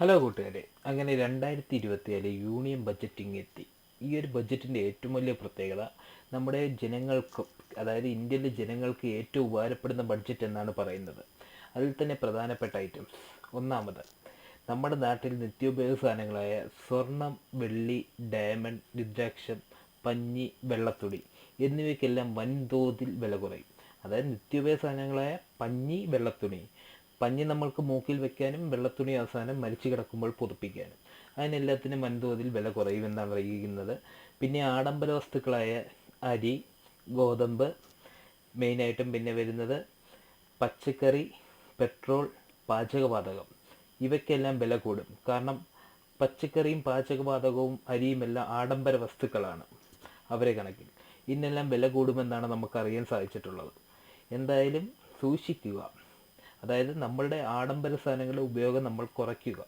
Hello കൂട്ടുകാരെ. അങ്ങനെ രണ്ടായിരത്തി ഇരുപത്തിയാൽ യൂണിയൻ ബജറ്റിംഗ് എത്തി. ഈ ഒരു ബജറ്റിന്റെ ഏറ്റവും വലിയ പ്രത്യേകത നമ്മുടെ ജനങ്ങൾക്ക് അതായത് ഇന്ത്യയിലെ ജനങ്ങൾക്ക് ഏറ്റവും ഉപകാരപ്പെടുന്ന ബഡ്ജറ്റ് എന്നാണ് പറയുന്നത്. അതിൽ തന്നെ പ്രധാനപ്പെട്ട ഐറ്റംസ് ഒന്നാമത് നമ്മുടെ നാട്ടിൽ നിത്യോപയോഗ സാധനങ്ങളായ സ്വർണം വെള്ളി ഡയമണ്ട് രുദ്രാക്ഷം പഞ്ഞി വെള്ളത്തുണി എന്നിവയ്ക്കെല്ലാം വൻതോതിൽ വില കുറയും. അതായത് നിത്യോപയോഗ സാധനങ്ങളായ പഞ്ഞി വെള്ളത്തുണി പഞ്ഞി നമ്മൾക്ക് മൂക്കിൽ വെക്കാനും വെള്ളത്തുണി അവസാനം മരിച്ചു കിടക്കുമ്പോൾ പുതുപ്പിക്കാനും. അതിനെല്ലാത്തിനും വൻതോതിൽ വില കുറയുമെന്നാണ് അറിയിക്കുന്നത്. പിന്നെ ആഡംബര വസ്തുക്കളായ അരി ഗോതമ്പ് മെയിനായിട്ടും പിന്നെ വരുന്നത് പച്ചക്കറി പെട്രോൾ പാചകവാതകം. ഇവയ്ക്കെല്ലാം വില കൂടും. കാരണം പച്ചക്കറിയും പാചകവാതകവും അരിയും എല്ലാം ആഡംബര വസ്തുക്കളാണ് അവരെ കണക്കിൽ. ഇന്നെല്ലാം വില കൂടുമെന്നാണ് നമുക്കറിയാൻ സാധിച്ചിട്ടുള്ളത്. എന്തായാലും സൂക്ഷിക്കുക. അതായത് നമ്മളുടെ ആഡംബര സാധനങ്ങളുടെ ഉപയോഗം നമ്മൾ കുറയ്ക്കുക.